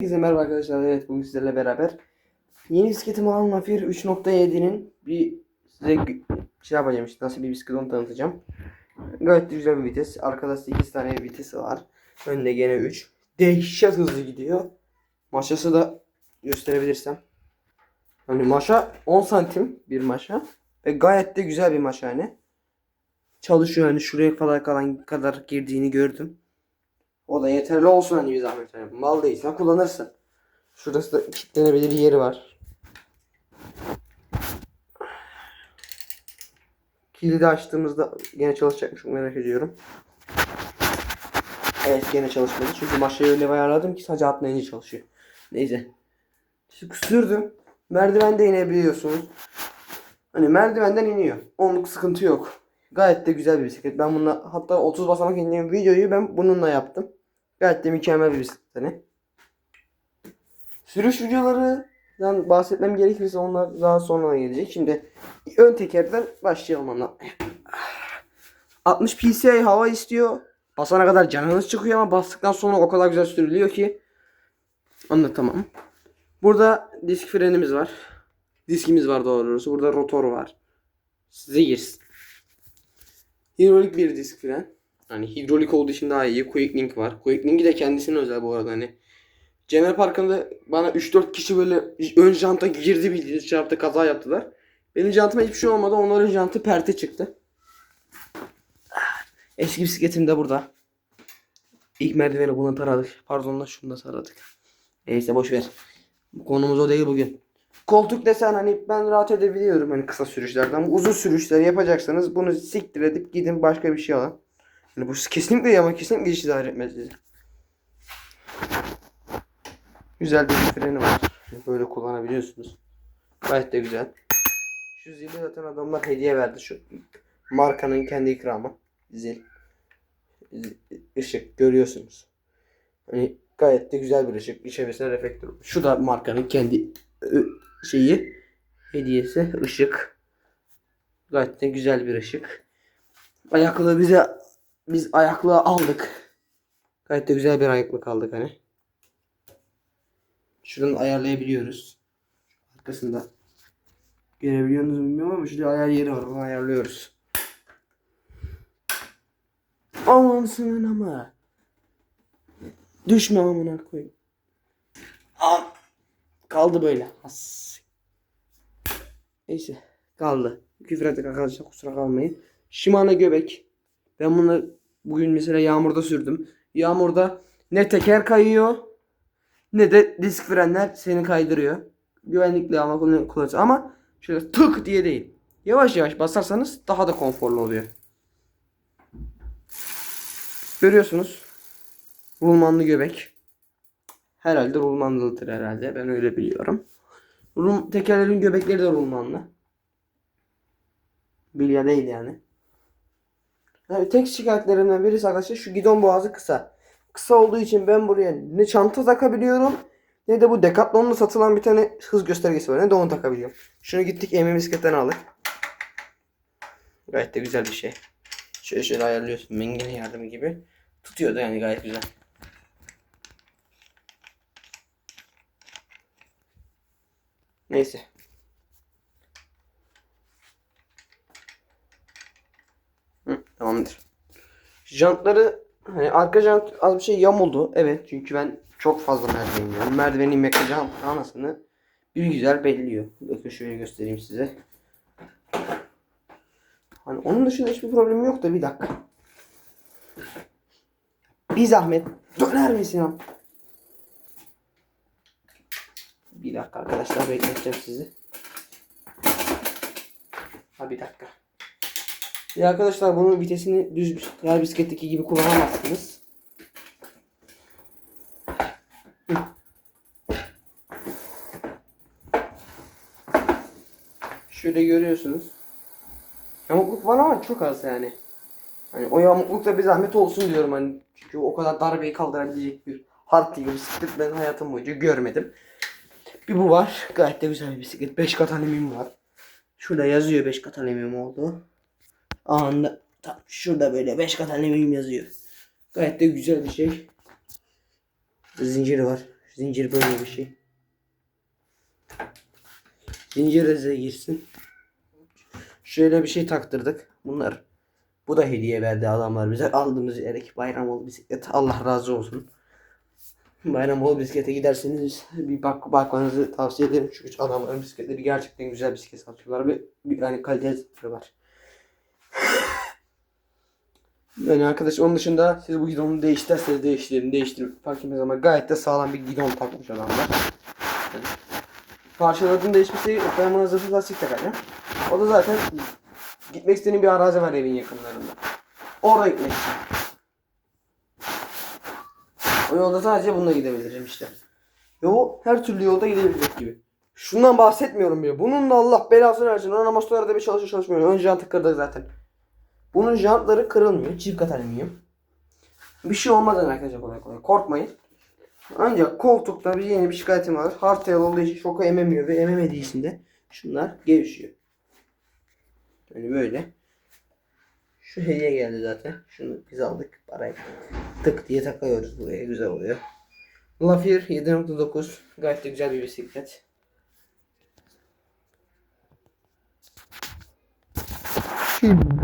Herkese merhaba arkadaşlar. Evet bugün sizlerle beraber yeni bisikletim olan Nafir 3.7'nin bir size şey yapacağım işte nasıl bir bisiklet onu tanıtacağım. Gayet güzel bir vites. Arkada 8 tane vitesi var. Önde gene 3. Dehşet hızlı gidiyor. Maşası da gösterebilirsem. Hani maşa 10 santim bir maşa. Ve gayet de güzel bir maşa hani. Çalışıyor hani şuraya kadar kalan kadar girdiğini gördüm. O da yeterli olsun hani bir zahmet. Yani mal değilsen kullanırsın. Şurası da kilitlenebilir yeri var. Kilidi açtığımızda gene çalışacakmış merak ediyorum. Evet gene çalışmadı. Çünkü maşayı öyle ayarladım ki sadece atlayınca çalışıyor. Neyse. Sürdüm. Merdivende inebiliyorsunuz. Hani merdivenden iniyor. Onluk sıkıntı yok. Gayet de güzel bir bisiklet. Ben bununla hatta 30 basamak indiğim videoyu ben bununla yaptım. Gayet de mükemmel bir bisiklet hani. Sürüş videolarından bahsetmem gerekirse onlar daha sonra gelecek. Şimdi ön tekerden başlayalım anlatmaya. 60 PSI hava istiyor. Basana kadar canınız çıkıyor ama bastıktan sonra o kadar güzel sürülüyor ki anlatamam. Burada disk frenimiz var. Diskimiz var doğrusu. Burada rotor var. Ziggs. Hidrolik bir disk fren. Hani hidrolik olduğu için daha iyi. Quick var. Quick de kendisine özel bu arada hani. Cener Parkı'nda bana 3-4 kişi böyle ön janta girdi bildiğiniz çarptı kaza yaptılar. Benim jantıma hiçbir şey olmadı. Onların jantı perte çıktı. Eski bisikletim de burada. İlk merdiveni buna taradık. Pardon da şunu da taradık. Neyse boş ver. Konumuz o değil bugün. Koltuk desen hani ben rahat edebiliyorum hani kısa sürüşlerden. Uzun sürüşler yapacaksanız bunu siktir edip gidin başka bir şey alın. Yani bu kesinlikle ama kesinlikle hiç idare etmez sizi. Güzel bir freni var. Böyle kullanabiliyorsunuz. Gayet de güzel. Şu zili zaten adamlar hediye verdi şu markanın kendi ikramı. Zil. Işık görüyorsunuz. Hani gayet de güzel bir ışık. İçerisinde reflektör. Şu da markanın kendi şeyi hediyesi ışık. Gayet de güzel bir ışık. Ayaklığı bize biz ayaklığı aldık. Gayet de güzel bir ayaklık aldık hani. Şuradan ayarlayabiliyoruz. Arkasında. Görebiliyor musunuz bilmiyorum ama şurada ayar yeri var. Onu ayarlıyoruz. Amansın ama. Düşme amına koyayım. Am. Kaldı böyle. As. Neyse. Kaldı. Küfür ettik arkadaşlar kusura kalmayın. Shimano göbek. Ben bunu bugün mesela yağmurda sürdüm. Yağmurda ne teker kayıyor ne de disk frenler seni kaydırıyor. Güvenlikli ama kullanıcı ama şöyle tık diye değil. Yavaş yavaş basarsanız daha da konforlu oluyor. Görüyorsunuz. Rulmanlı göbek. Herhalde rulmanlıdır herhalde. Ben öyle biliyorum. Rum, tekerlerin göbekleri de rulmanlı. Bilya değil yani. Yani tek şikayetlerimden birisi arkadaşlar şu gidon boğazı kısa. Kısa olduğu için ben buraya ne çanta takabiliyorum ne de bu Decathlon'da satılan bir tane hız göstergesi var. Ne de onu takabiliyorum. Şunu gittik emin bisikletten aldık. Gayet de güzel bir şey. Şöyle şöyle ayarlıyorsun. Mengene yardımı gibi. Tutuyor da yani gayet güzel. Neyse. Tamamdır. Jantları hani arka jant az bir şey yamuldu. Evet çünkü ben çok fazla merdiven iniyorum. Merdiven jant anasını bir güzel belliyor. Bakın şöyle göstereyim size. Hani onun dışında hiçbir problemim yok da bir dakika. Bir zahmet döner misin abi? Bir dakika arkadaşlar bekleteceğim sizi. Ha bir dakika. Ya arkadaşlar bunun vitesini düz diğer bisikletteki gibi kullanamazsınız. Şöyle görüyorsunuz. Yamukluk var ama çok az yani. Hani o yamukluk da bir zahmet olsun diyorum hani. Çünkü o kadar darbeyi kaldırabilecek bir hard bir bisiklet ben hayatım boyunca görmedim. Bir bu var. Gayet de güzel bir bisiklet. 5 kat alüminyum var. Şurada yazıyor 5 kat alüminyum oldu. Anında tam şurada böyle 5 kat alüminyum yazıyor. Gayet de güzel bir şey. Zinciri var. Zincir böyle bir şey. Zincir girsin. Şöyle bir şey taktırdık. Bunlar. Bu da hediye verdi adamlar bize. Aldığımız yerdeki bayram bisiklet. Allah razı olsun. Bayramoğlu bisiklete giderseniz bir bak bakmanızı tavsiye ederim. Çünkü adamların bisikletleri gerçekten güzel bisiklet satıyorlar ve yani kaliteli var. Yani arkadaş onun dışında siz bu gidonu değiştirseniz değiştirin, değiştirip fark etmez ama gayet de sağlam bir gidon takmış adamlar. Yani parçaların değişmesi buna zırhlı lastik takacağım. O da zaten gitmek istediğim bir arazi var evin yakınlarında. Oraya gitmek istiyorum. O yolda sadece bununla gidebilirim işte. Ve o her türlü yolda gidebilecek gibi. Şundan bahsetmiyorum bile. Bunun da Allah belasını versin. Ona motorlarda bir çalışıyor çalışmıyor. Ön jantı kırdık zaten. Bunun jantları kırılmıyor. Çift kat alüminyum. Bir şey olmaz arkadaşlar kolay kolay. Korkmayın. Ancak koltukta bir yeni bir şikayetim var. Hardtail olduğu için şoku ememiyor ve ememediği için de şunlar gevşiyor. Yani böyle. Şu hediye geldi zaten. Şunu biz aldık. Parayı tık diye takıyoruz buraya. Güzel oluyor. Lafir 7.9 gayet de güzel bir bisiklet. Neyse.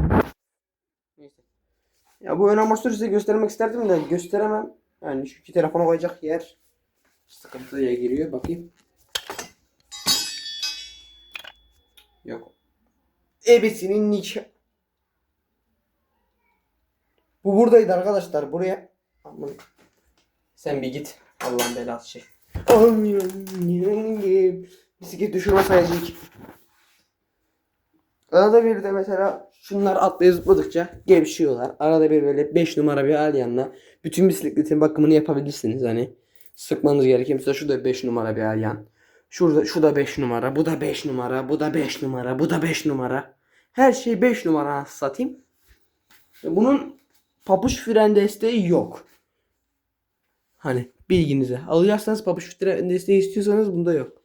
Ya bu ön amortisörü size göstermek isterdim de gösteremem. Yani çünkü telefona koyacak yer sıkıntıya giriyor. Bakayım. Yok. Ebesinin nikah. Bu buradaydı arkadaşlar. Buraya. Aman. Sen bir git. Allah'ın belası şey. Bisiklet düşürme sayacak. Arada bir de mesela şunlar atlaya zıpladıkça gevşiyorlar. Arada bir böyle 5 numara bir alyanla bütün bisikletin bakımını yapabilirsiniz. Hani sıkmanız gereken mesela şurada 5 numara bir alyan. Şurada şu da 5 numara, bu da 5 numara, bu da 5 numara, bu da 5 numara. Her şey 5 numara satayım. Bunun papuç fren desteği yok. Hani bilginize. Alacaksanız papuç fren desteği istiyorsanız bunda yok.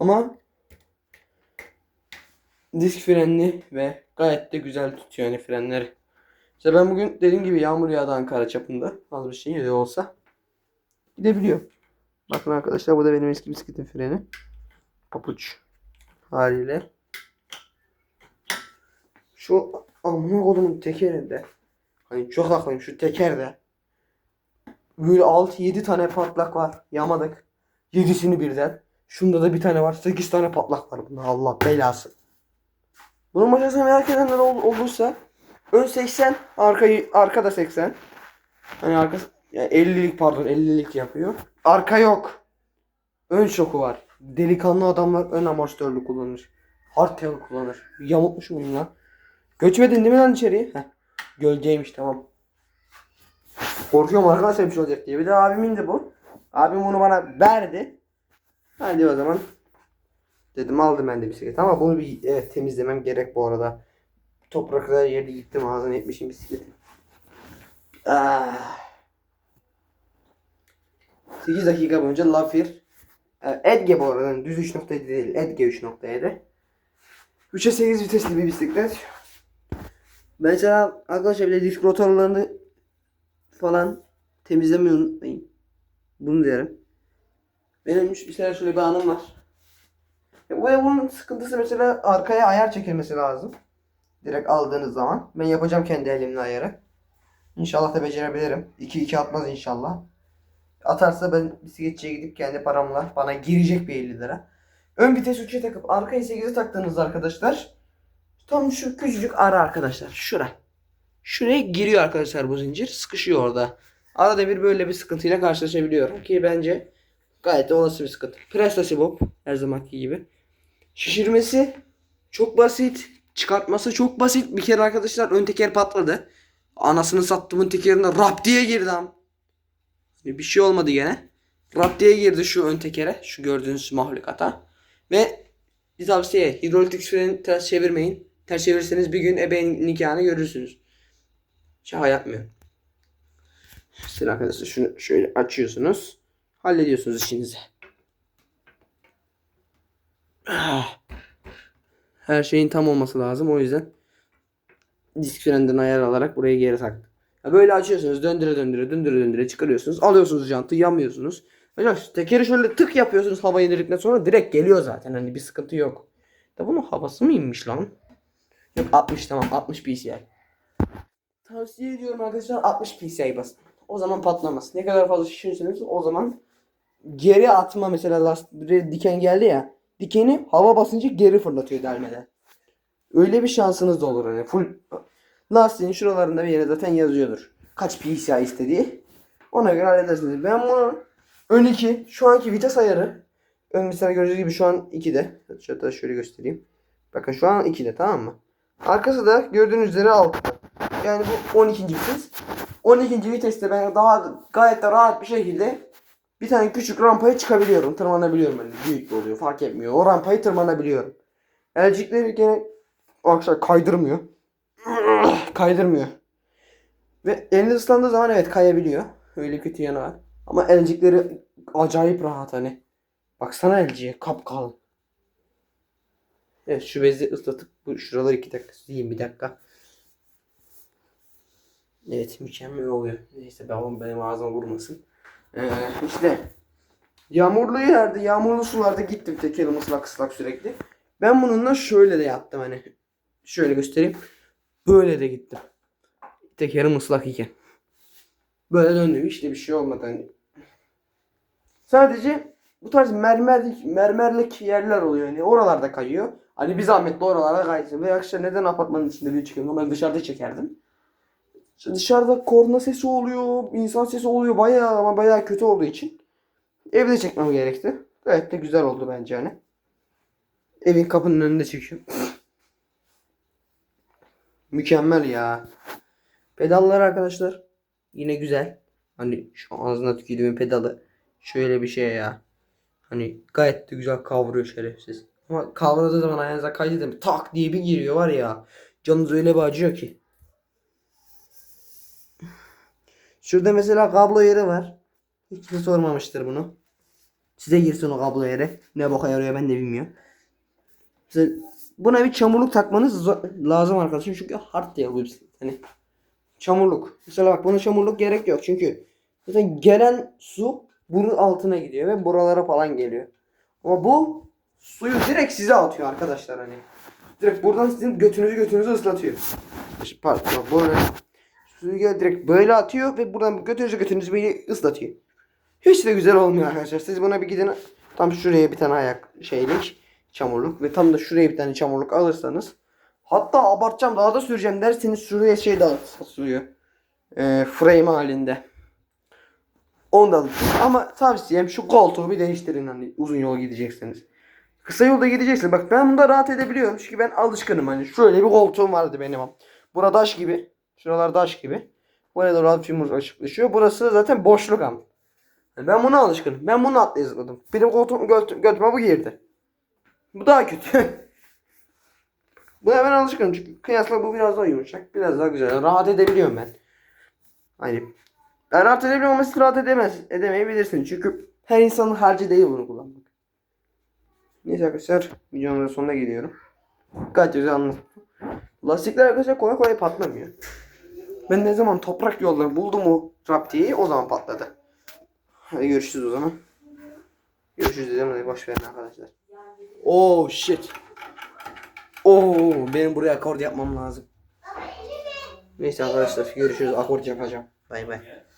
Ama disk frenli ve gayet de güzel tutuyor yani frenleri. İşte ben bugün dediğim gibi yağmur yağdı Ankara çapında. Az bir şey de olsa gidebiliyor. Bakın arkadaşlar bu da benim eski bisikletin freni. Papuç haliyle. Şu amına kodumun tekerinde hani çok haklıyım şu tekerde böyle 6-7 tane patlak var. Yamadık. 7'sini birden. Şunda da bir tane var. 8 tane patlak var bunda. Allah belası. Bunun maşasını merak edenler ol- olursa ön 80, arkayı arkada 80. Hani arka yani 50'lik pardon 50'lik yapıyor. Arka yok. Ön şoku var. Delikanlı adamlar ön amortisörlü kullanır. Hardtail kullanır. Yamultmuş muyum lan? Göçmedin değil mi lan içeriye? Heh. Gölgeymiş tamam. Korkuyorum arkadaşlar bir şey olacak diye. Bir de abimin de bu. Abim bunu bana verdi. Hadi o zaman. Dedim aldım ben de bisiklet ama bunu bir evet, temizlemem gerek bu arada. Topraklar yerde gittim ağzına etmişim bisikleti. Ah. 8 dakika boyunca Lafir e, Edge bu arada düz 3.7 değil Edge 3.7 3'e 8 vitesli bir bisiklet. Mesela arkadaşlar bir de disk rotorlarını falan temizlemeyi unutmayın. Bunu derim. Benim mesela şöyle bir anım var. Bu bunun sıkıntısı mesela arkaya ayar çekilmesi lazım. Direkt aldığınız zaman. Ben yapacağım kendi elimle ayarı. İnşallah da becerebilirim. 2-2 atmaz inşallah. Atarsa ben bisikletçiye gidip kendi paramla bana girecek bir 50 lira. Ön vites 3'e takıp arkayı 8'e taktığınızda arkadaşlar tam şu küçücük ara arkadaşlar. Şura. Şuraya giriyor arkadaşlar bu zincir. Sıkışıyor orada. Arada bir böyle bir sıkıntıyla karşılaşabiliyorum ki bence gayet de olası bir sıkıntı. Prestasi Bob her zamanki gibi. Şişirmesi çok basit. Çıkartması çok basit. Bir kere arkadaşlar ön teker patladı. Anasını sattımın tekerine rap diye girdi am. Bir şey olmadı gene. Rap diye girdi şu ön tekere. Şu gördüğünüz mahlukata. Ve bir tavsiye hidrolik freni ters çevirmeyin. Ters çevirirseniz bir gün ebeğin nikahını görürsünüz. Şaka yapmıyorum. Siz arkadaşlar şunu şöyle açıyorsunuz. Hallediyorsunuz işinizi. Ah. Her şeyin tam olması lazım. O yüzden disk frenden ayar alarak burayı geri taktım. Ya böyle açıyorsunuz. Döndüre döndüre döndüre döndüre çıkarıyorsunuz. Alıyorsunuz jantı yamıyorsunuz. Hocam tekeri şöyle tık yapıyorsunuz hava indirdikten sonra direkt geliyor zaten. Hani bir sıkıntı yok. Da bunun havası mı inmiş lan? Yok 60 tamam 60 PCI. Tavsiye ediyorum arkadaşlar 60 PCI basın. O zaman patlamaz. Ne kadar fazla şişirirseniz o zaman geri atma mesela lastik diken geldi ya. Dikeni hava basınca geri fırlatıyor delmeden. Öyle bir şansınız da olur hani full lastiğin şuralarında bir yere zaten yazıyordur. Kaç PCI istediği. Ona göre halledersiniz. Ben bunu ön 2 şu anki vites ayarı ön mesela gördüğünüz gibi şu an 2'de. Hatta şöyle göstereyim. Bakın şu an 2'de tamam mı? Arkası da gördüğünüz üzere 6'da. Yani bu 12. vites. 12. viteste ben daha gayet de rahat bir şekilde bir tane küçük rampaya çıkabiliyorum. Tırmanabiliyorum yani. Büyük de oluyor fark etmiyor. O rampayı tırmanabiliyorum. Elcikleri gene arkadaşlar kaydırmıyor. kaydırmıyor. Ve eliniz ıslandığı zaman evet kayabiliyor. Öyle kötü yanı var. Ama elcikleri acayip rahat hani. Baksana elciye kapkalın. Evet şu bezi ıslatıp bu şuraları iki dakika sileyim bir dakika. Evet mükemmel oluyor. Neyse ben benim ağzıma vurmasın. Ee, işte yağmurlu yerde, yağmurlu sularda gittim tekerim ıslak ıslak sürekli. Ben bununla şöyle de yaptım hani. Şöyle göstereyim. Böyle de gittim. Tekerim ıslak iken. Böyle döndüm işte bir şey olmadı hani. Sadece bu tarz mermerlik, mermerlik yerler oluyor yani oralarda kayıyor. Hani bir zahmetli oralarda kaysın. Ve akşam neden apartmanın içinde bir çıkıyorum? Ben dışarıda çekerdim. İşte dışarıda korna sesi oluyor, insan sesi oluyor bayağı ama bayağı kötü olduğu için evde çekmem gerekti. Gayet de güzel oldu bence hani. Evin kapının önünde çekiyorum. Mükemmel ya. Pedallar arkadaşlar yine güzel. Hani şu ağzına tükürdüğüm pedalı şöyle bir şey ya. Hani gayet de güzel kavruyor şerefsiz. Ama kavradığı zaman ayağınıza mi? Tak diye bir giriyor var ya. Canınız öyle bir acıyor ki. Şurada mesela kablo yeri var. Hiç kimse sormamıştır bunu. Size girsin o kablo yeri. Ne boka yarıyor ben de bilmiyorum. Mesela buna bir çamurluk takmanız lazım arkadaşım. Çünkü hard diye bu. Hani çamurluk. Mesela bak buna çamurluk gerek yok. Çünkü zaten gelen su bunun altına gidiyor ve buralara falan geliyor. Ama bu suyu direkt size atıyor arkadaşlar hani. Direkt buradan sizin götünüzü götünüzü ıslatıyor. Pardon böyle gel direkt böyle atıyor ve buradan götünüzü götünüzü böyle ıslatıyor. Hiç de güzel olmuyor arkadaşlar. Siz buna bir gidin tam şuraya bir tane ayak şeylik çamurluk ve tam da şuraya bir tane çamurluk alırsanız hatta abartacağım daha da süreceğim derseniz şuraya şey de satılıyor. Ee, frame halinde. Onu da alın. Ama tavsiyem şu koltuğu bir değiştirin hani uzun yol gidecekseniz. Kısa yolda gideceksiniz. Bak ben bunda rahat edebiliyorum. Çünkü ben alışkınım hani. Şöyle bir koltuğum vardı benim. Burada daş gibi. Şuralar daş gibi. Buraya da rahat yumruk açıklaşıyor. Burası zaten boşluk ama. Yani Ben buna alışkınım. Ben bunu atla izledim. Benim koltuğum göt, götüme bu girdi. Bu daha kötü. Buna ben alışkınım çünkü kıyasla bu biraz daha yumuşak. Biraz daha güzel. Rahat edebiliyorum ben. Hani ben rahat edebiliyorum ama siz rahat edemez, edemeyebilirsiniz. Çünkü her insanın harcı değil bunu kullanmak. Neyse arkadaşlar videonun sonuna geliyorum. Gayet güzel anlattım. Lastikler arkadaşlar kolay kolay patlamıyor. Ben ne zaman toprak yolları buldum o raptiyi o zaman patladı. Hadi görüşürüz o zaman. Görüşürüz dedim hadi boş verin arkadaşlar. Oh shit. Oo benim buraya akord yapmam lazım. Neyse arkadaşlar görüşürüz akord yapacağım. Bay bay.